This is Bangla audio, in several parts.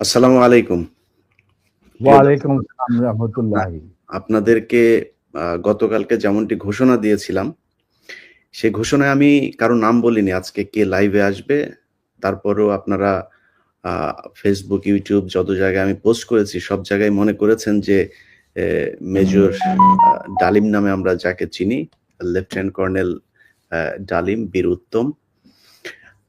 আসসালামু আলাইকুম। ওয়ালাইকুম আসসালাম রহমতুল্লাহি। আপনাদেরকে গতকালকে যেমনটি ঘোষণা দিয়েছিলাম সেই ঘোষণায় আমি কারও নাম বলিনি আজকে কে লাইভে আসবে তারপরেও আপনারা আহ, ফেসবুক ইউটিউব যত জায়গায় আমি পোস্ট করেছি সব জায়গায় মনে করেছেন যে মেজর ডালিম নামে আমরা যাকে চিনি লেফটেন্যান্ট কর্নেল ডালিম বীর উত্তম।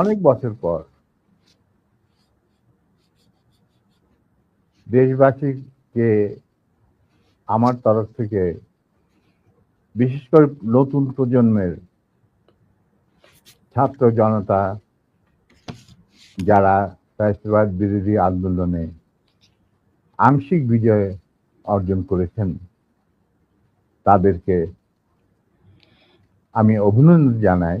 অনেক বছর পর। দেশবাসীকে আমার তরফ থেকে, বিশেষ করে নতুন প্রজন্মের ছাত্র জনতা, যারা ফ্যাসিবাদ বিরোধী আন্দোলনে আংশিক বিজয় অর্জন করেছেন, তাদেরকে আমি অভিনন্দন জানাই।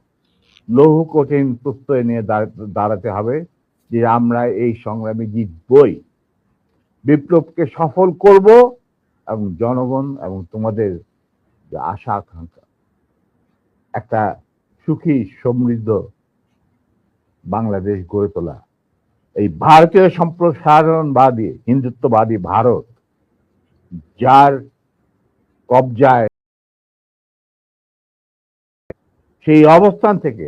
লৌহ কঠিন প্রত্যয় নিয়ে দাঁড়াতে হবে যে আমরা এই সংগ্রামে জিতবই। বিপ্লবকে সফল করব এবং জনগণ এবং তোমাদের যে আশা, আকাঙ্ক্ষা, একটা সুখী, সমৃদ্ধ বাংলাদেশ গড়ে তোলা। এই ভারতীয় সম্প্রসারণবাদী, হিন্দুত্ববাদী ভারত, যার কবজায় সেই অবস্থান থেকে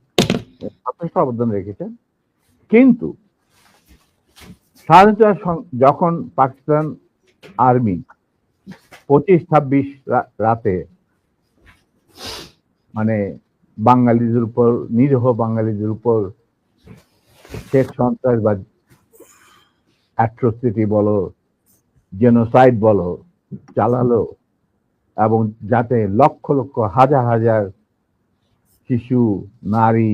যথেষ্ট অবদান রেখেছেন। কিন্তু স্বাধীনতা যখন পাকিস্তান আর্মি পঁচিশ ছাব্বিশ রাতে মানে বাঙালিদের উপর, নিরীহ বাঙালিদের উপর শেখ সন্ত্রাস বা অ্যাট্রোসিটি বলো, জেনোসাইড বলো, চালালো এবং যাতে লক্ষ লক্ষ হাজার হাজার শিশু, নারী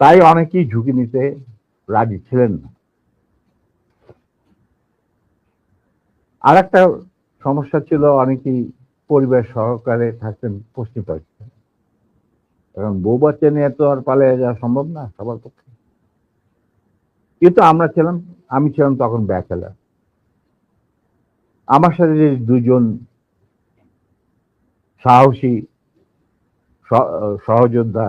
তাই অনেকেই ঝুঁকি নিতে রাজি ছিলেন না। আর একটা সমস্যা ছিল, অনেকেই পরিবার সহকারে থাকতেন পশ্চিম পাকিস্তান। কারণ বউ বাচ্চা নিয়ে তো আর পালিয়ে যাওয়া সম্ভব না সবার পক্ষে। কিন্তু আমরা ছিলাম, আমি ছিলাম তখন ব্যাচেলার। আমার সাথে যে দুজন সাহসী সহযোদ্ধা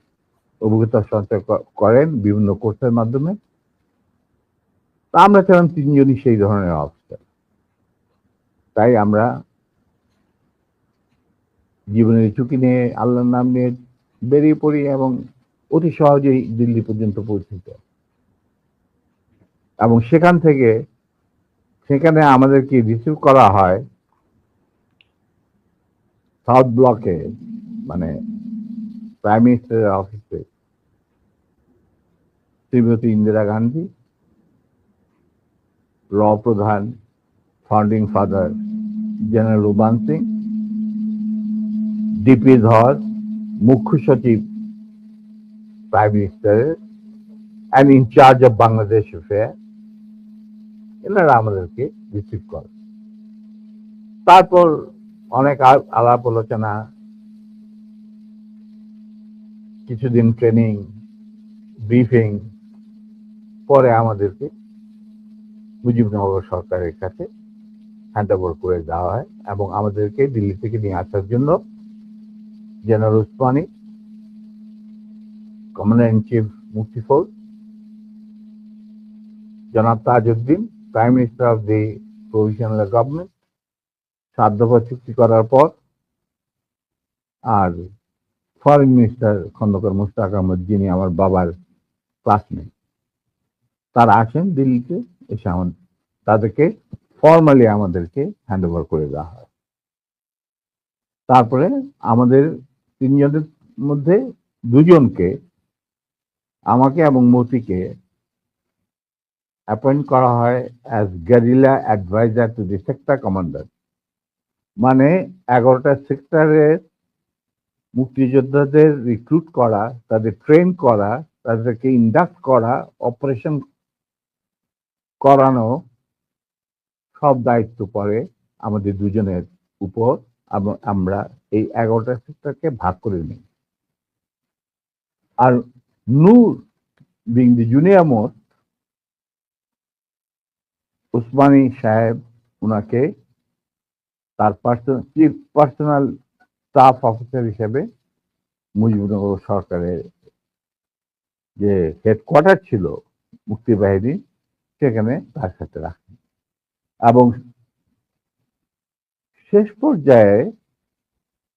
অভিজ্ঞতা সঞ্চয় করেন বিভিন্ন কোর্সের মাধ্যমে। আমরা ছিলাম তিনজনই সেই ধরনের অফিসার তাই আমরা জীবনের ঝুঁকি নিয়ে আল্লাহর নাম নিয়ে বেরিয়ে পড়ি এবং অতি সহজেই দিল্লি পর্যন্ত পৌঁছিত এবং সেখান থেকে, সেখানে আমাদেরকে রিসিভ করা হয় সাউথ ব্লকে মানে প্রাইম মিনিস্টারের অফিসে শ্রীমতী ইন্দিরা গান্ধী, র প্রধান founding father general Ruban Singh DP Dhar মুখ্য সচিব প্রাইম মিনিস্টারের and incharge of Bangladesh affair এনারা আমাদেরকে রিসিভ করে তারপর অনেক আলাপ আলোচনা, কিছুদিন ট্রেনিং ব্রিফিং পরে আমাদেরকে মুজিবনগর সরকারের কাছে হ্যান্ড ওভার করে দেওয়া হয় এবং আমাদেরকে দিল্লি থেকে নিয়ে আসার জন্য general Osmani, commander in chief Mukti Fauj জনাব Tajuddin, prime minister of the provisional government সাত দফা চুক্তি করার পর আর ফরেন মিনিস্টার খন্দকার মুশতাক আহমদ যিনি আমার বাবার ক্লাসমেট তারা আসেন দিল্লিতে এসে আমার তাদেরকে ফর্মালি আমাদেরকে হ্যান্ড ওভার করে দেওয়া হয়। তারপরে আমাদের তিনজনের মধ্যে দুজনকে আমাকে এবং মতিকে অ্যাপয়েন্ট করা হয় as guerrilla adviser to the sector commander মানে এগারোটা সেক্টরের মুক্তিযোদ্ধাদের রিক্রুট করা, তাদের ট্রেন করা, তাদেরকে ইন্ডাক্ট করা অপারেশন করানো সব দায়িত্ব পড়ে আমাদের দুজনের উপর এবং আমরা এই এগারোটা সেক্টরকে ভাগ করে নিই। আর Noor being the junior most Osmani সাহেব উনাকে তার personal chief personal staff officer হিসেবে মুজিবনগর সরকারের যে হেডকোয়ার্টার ছিল মুক্তি মুক্তিবাহিনী সেখানে তার সাথে রাখেন। এবং শেষ পর্যায়ে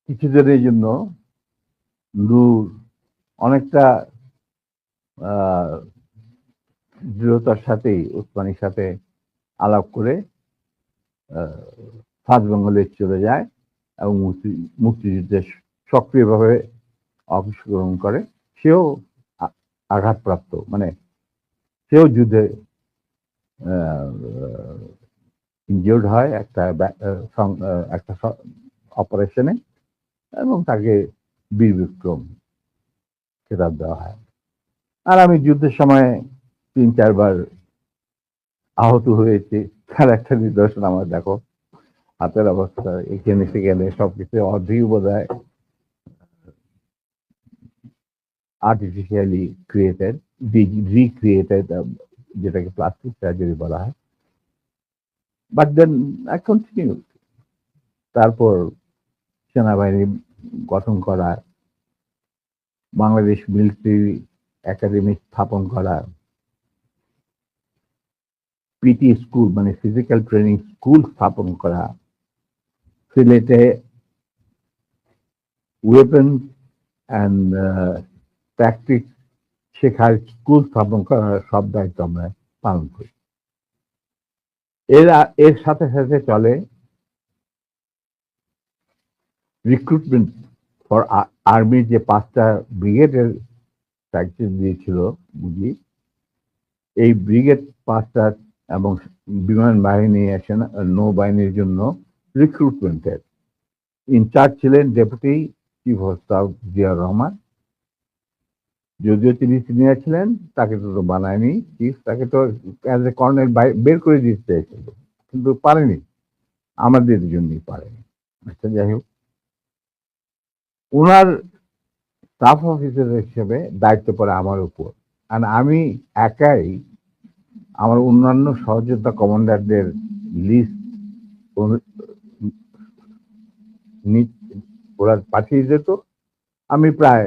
কিছুদিনের জন্য নূর অনেকটা দৃঢ়তার সাথেই উসমানির সাথে আলাপ করে সাউথ বেঙ্গলে চলে যায় এবং মুক্তি, মুক্তিযুদ্ধে সক্রিয়ভাবে অংশগ্রহণ করে। সেও আঘাতপ্রাপ্ত মানে সেও যুদ্ধে ইনজিওর্ড হয় একটা একটা অপারেশনে এবং তাকে বীর বিক্রম খেতাব দেওয়া হয়। আর আমি যুদ্ধের সময় তিন চারবার আহত হয়েছে। তার একটা নিদর্শন আমার, দেখো, হাতের অবস্থা, এখানে সেখানে সবকিছু অর্ধেক বোধ হয় আর্টিফিশিয়ালি ক্রিয়েটেড রিক্রিয়েটেড যেটাকে প্লাস্টিক সার্জারি বলা হয়। বাট দেন আই কন্টিনিউ তারপর সেনাবাহিনী গঠন করা, বাংলাদেশ মিলিটারি একাডেমি স্থাপন করা পিটি স্কুল মানে ফিজিক্যাল ট্রেনিং স্কুল স্থাপন করা, সিলেটে ওয়েপন অ্যান্ড প্র্যাকটিস শেখার স্কুল স্থাপন করার সব দায়িত্ব আমরা পালন করি। এর এর সাথে সাথে চলে রিক্রুটমেন্ট ফর আর্মির যে পাঁচটা ব্রিগেডের প্র্যাকটিস দিয়েছিল বুঝি এই ব্রিগেড পাঁচটা এবং বিমান বাহিনী সেনা নৌবাহিনীর জন্য রিক্রুটমেন্টের ইনচার্জ ছিলেন deputy chief of staff Ziaur Rahman যদিও তিনি সিনিয়র ছিলেন, তাকে তো বানায়নি চিফ তাকে তো অ্যাজ এ কর্নেল বের করে দিতে চাইছিল কিন্তু পারেনি। আমাদের জন্যই পারেনি। আচ্ছা যাই হোক। ওনার স্টাফ অফিসার হিসেবে দায়িত্ব পড়ে আমার উপর। আর আমি একাই আমার অন্যান্য সহযোদ্ধা কমান্ডারদের লিস্ট ওরা পাঠিয়ে যেত আমি প্রায়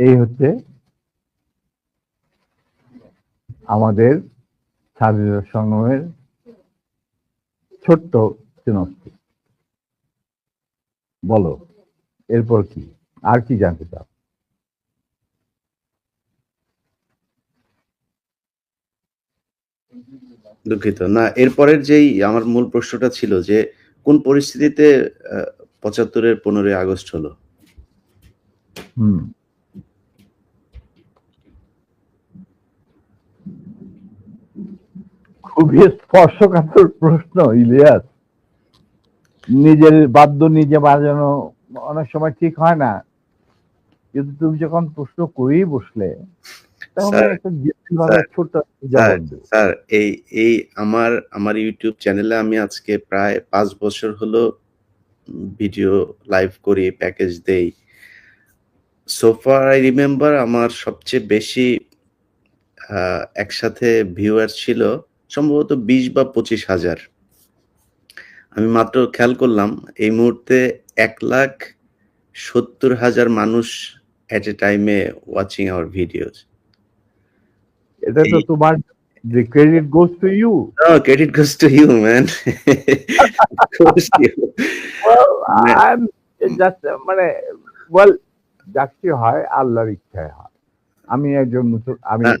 এই হচ্ছে আমাদের স্বাধীনতা সংগ্রামের ছোট্ট চিনস্তি বলো এরপর কি? আর কি জানতে চাও? দুঃখিত। না এরপরের যেই আমার মূল প্রশ্নটা ছিল যে কোন পরিস্থিতিতে পঁচাত্তরের পনেরোই আগস্ট হলো? হুম। খুবই স্পর্শকাতর প্রশ্ন ইলিয়াস। নিজের বাদ্য নিজে বাজানো অনেক সময় ঠিক হয় না। কিন্তু তুমি যখন প্রশ্ন করেই বসলে স্যার, এই এই আমার আমার ইউটিউব চ্যানেলে আমি আজকে প্রায় পাঁচ বছর হলো ভিডিও লাইভ করি প্যাকেজ দেই। সোফার আই রিমেম্বার আমার সবচেয়ে বেশি একসাথে ভিউয়ার ছিল সম্ভবত বিশ বা পঁচিশ হাজার। আমি মাত্র খেয়াল করলাম এই মুহূর্তে এক লাখ সত্তর হাজার মানুষ এট এ টাইমে ওয়াচিং আওয়ার ভিডিওস এটা তো তোমার the credit goes to you. No, credit goes to you, man. goes to you. well মানে- I'm just মানে well যাচ্ছি হয় আল্লাহর ইচ্ছায় হয়। আমি একজন আমি হ্যাঁ,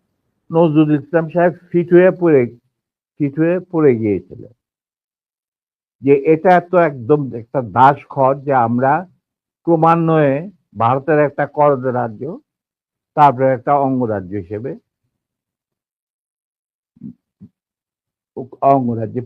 নজরুল ইসলাম সাহেব ফিট হয়ে পড়ে, ফিট হয়ে পড়ে গিয়েছিলেন। যে এটা তো একদম একটা দাস খর যে আমরা ক্রমান্বয়ে ভারতের একটা করদ রাজ্য, তারপরে একটা অঙ্গরাজ্য হিসেবে, অঙ্গরাজ্যে